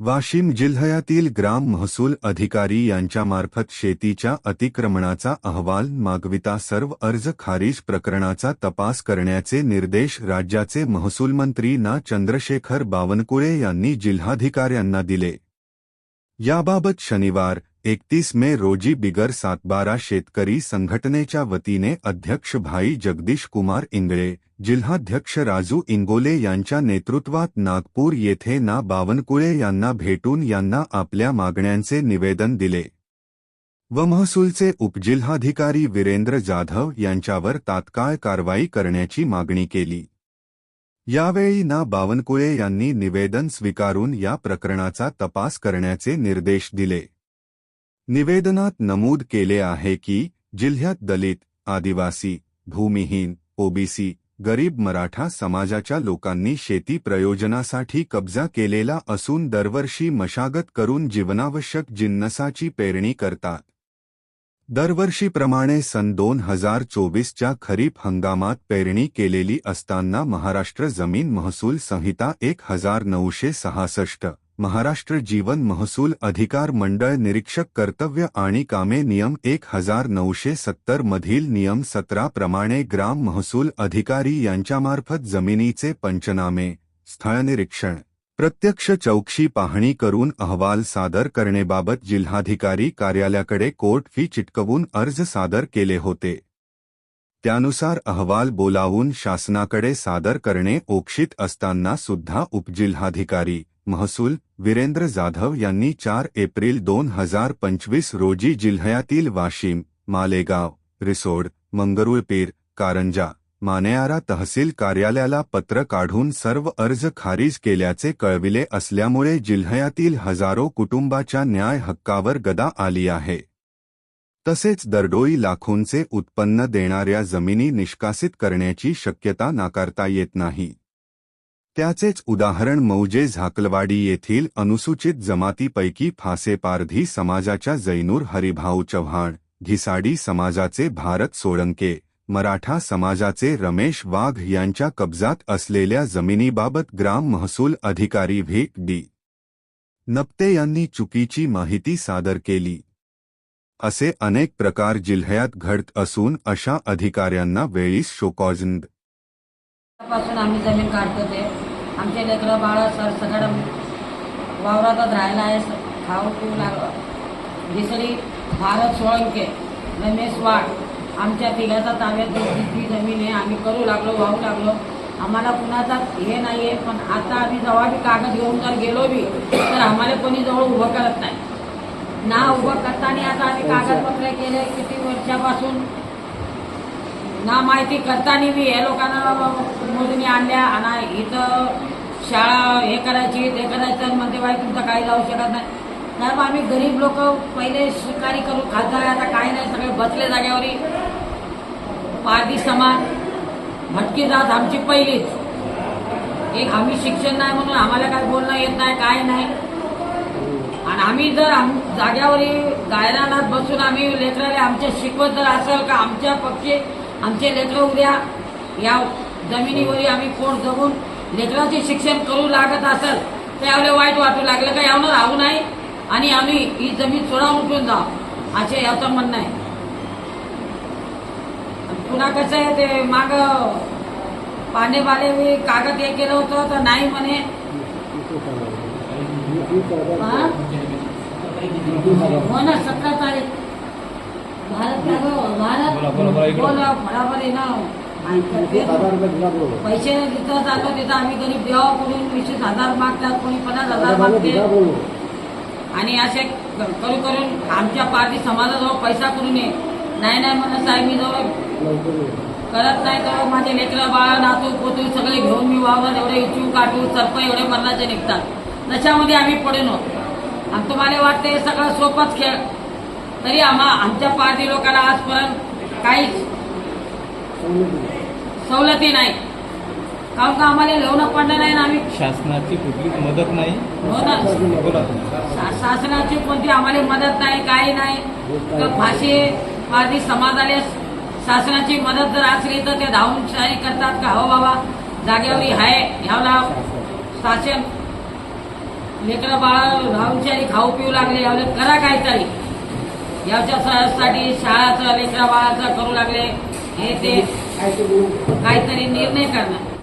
वाशिम जिल्ह्यातील ग्राम महसूल अधिकारी यांच्यामार्फत शेतीच्या अतिक्रमणाचा अहवाल मागविता सर्व अर्ज खारिज प्रकरणाचा तपास करण्याचे निर्देश राज्याचे महसूलमंत्री ना चंद्रशेखर बावनकुळे यांनी जिल्हाधिकाऱ्यांना दिले. याबाबत शनिवार एकतीस मे रोजी बिगर सातबारा शेतकरी संघटनेच्या वतीने अध्यक्ष भाई जगदीश कुमार इंगळे जिल्हाध्यक्ष राजू इंगोले यांच्या नेतृत्वात नागपूर येथे ना बावनकुळे भेटून यांना आपल्या मागण्यांचे निवेदन दिले. व महसूलचे उपजिल्हाधिकारी वीरेंद्र जाधव यांच्यावर तात्काळ कारवाई करण्याची मागणी केली. यावेळी ना बावनकुळे यांनी निवेदन स्वीकारून या प्रकरणाचा तपास करण्याचे निर्देश दिले. निवेदनात नमूद केले आहे की जिल्ह्यात दलित, आदिवासी, भूमिहीन, ओबीसी गरीब मराठा समाजाच्या लोकांनी शेती प्रयोजनासाठी कब्जा केलेला असून दरवर्षी मशागत करून जीवनावश्यक जिन्नसाची पेरणी करतात. दरवर्षीप्रमाणे सन दोन हजार चोवीसच्या खरीप हंगामात पेरणी केलेली असताना महाराष्ट्र जमीन महसूल संहिता एक हजार नऊशे सहासष्ट. महाराष्ट्र जीवन महसूल अधिकार मंडळ निरीक्षक कर्तव्य आणि कामे नियम एक हजार नऊशे सत्तर मधील नियम सतरा प्रमाणे ग्राम महसूल अधिकारी यांच्यामार्फत जमिनीचे पंचनामे स्थळनिरीक्षण प्रत्यक्ष चौकशी पाहणी करून अहवाल सादर करणेबाबत जिल्हाधिकारी कार्यालयाकडे कोर्ट फी चिटकवून अर्ज सादर केले होते. त्यानुसार अहवाल बोलावून शासनाकडे सादर करणे ओक्षित असताना सुद्धा उपजिल्हाधिकारी महसूल वीरेंद्र जाधव यांनी चार एप्रिल दोन हजार पंचवीस रोजी जिल्ह्यातील वाशिम मालेगाव रिसोड मंगरुळपीर कारंजा मानेआरा तहसील कार्यालयाला पत्र काढून सर्व अर्ज खारीज केल्याचे कळविले असल्यामुळे जिल्ह्यातील हजारो कुटुंबाच्या न्याय हक्कावर गदा आली आहे. तसेच दरडोई लाखोंचे उत्पन्न देणाऱ्या जमिनी निष्कासित करण्याची शक्यता नाकारता येत नाही. त्याचेच उदाहरण मौजे झाकलवाडी येथील अनुसूचित जमातीपैकी फासेपारधी समाजाच्या जैनूर हरिभाऊ चव्हाण घिसाडी समाजाचे भारत सोळंके मराठा समाजाचे रमेश वाघ यांच्या कब्जात असलेल्या जमिनीबाबत ग्राम महसूल अधिकारी व्ही डी. नप्ते यांनी चुकीची माहिती सादर केली. असे अनेक प्रकार जिल्ह्यात घडत असून अशा अधिकाऱ्यांना वेळीच शोकॉजंदपासून आम्ही जमीन काढतो ते आमचे लेकरं बाळं सर सगळं वावरातच राहायला आहे. खाऊ पिऊ लागलं दुसरी भारत सोळंके रमेश वाड आमच्या तिघाचा ताब्यात जी जमीन आहे. आम्ही करू लागलो वाहू लागलो. आम्हाला कुणाचा हे नाही आहे पण आता आम्ही जेव्हा बी कागद घेऊन जर गेलो बी तर आम्हाला कोणी जवळ उभं करत नाही. ना उभं करताना आता आम्ही कागदपत्र केले किती वर्षापासून ना माहिती करताना मी या लोकांना मोजणी आणल्या आणि इथं शाळा हे करायची ते करायचं म्हणते बाई तुमचं काही जाऊ शकत नाही. नाही आम्ही गरीब लोक पहिले शिकारी करून खासदार आता काही नाही सगळे बसले जागेवरी. पारधी समान भटकी जात आमची पहिलीच. एक आम्ही शिक्षण नाही म्हणून आम्हाला काय बोलणं येत नाही काय नाही. आणि आम्ही जर आम जाग्यावरी गायरानात बसून आम्ही लेकराला आमच्या शिकवत जर असेल का? आमच्या पक्षी आमचे लेकरं उद्या या जमिनीवर आम्ही पोट जगून लेकराचे शिक्षण करू लागत असेल तर यावले वाईट वाटू लागलं का यावनं राहू नाही आणि आम्ही ही जमीन सोडा उठून जा असे याचं म्हणणं आहे. पुन्हा कसं आहे ते माग पाने बाले बी कागद हे केलं होतं तर नाही म्हणे. हा? हो ना सतरा तारीख. पैसे जिथं जातो तिथं आम्ही गरीब बोलून वीस हजार मागतात कोणी पन्नास हजार मागते आणि असे करू करून आमच्या पार्टी समाजाजवळ पैसा करून ये नाही नाही म्हणत साहेब मी जवळ करत नाही तर माझे लेकरं बाळा नातू पोतू सगळे घेऊन मी वावर एवढे इचू काटू सर्प एवढे मरणाचे निघतात नशामध्ये आम्ही पडून आहोत आणि तुम्हाला वाटते सगळं सोपच खेळ. तरी आम्हा आमच्या पार्टी लोकांना आजपर्यंत काहीच सवलती नाही. कारण का आम्हाला लिहून पडलं नाही ना आम्ही? शासनाची कुठलीच मदत नाही? हो ना. बोला शा- शासनाची कोणती आम्हाला मदत नाही काही नाही. तर पारधी समाजाला शासनाची मदत जर असली तर ते धावून शाही करतात का? हो बाबा. जागेवरी आहे ह्याला शासन. लेकरं बाळा राहूनशारी खाऊ पिऊ लागले यावेळी करा काहीतरी. याच्या साठी शाळाचं लेकरा बाळाचं करू लागले. हे ते काहीतरी निर्णय करणार.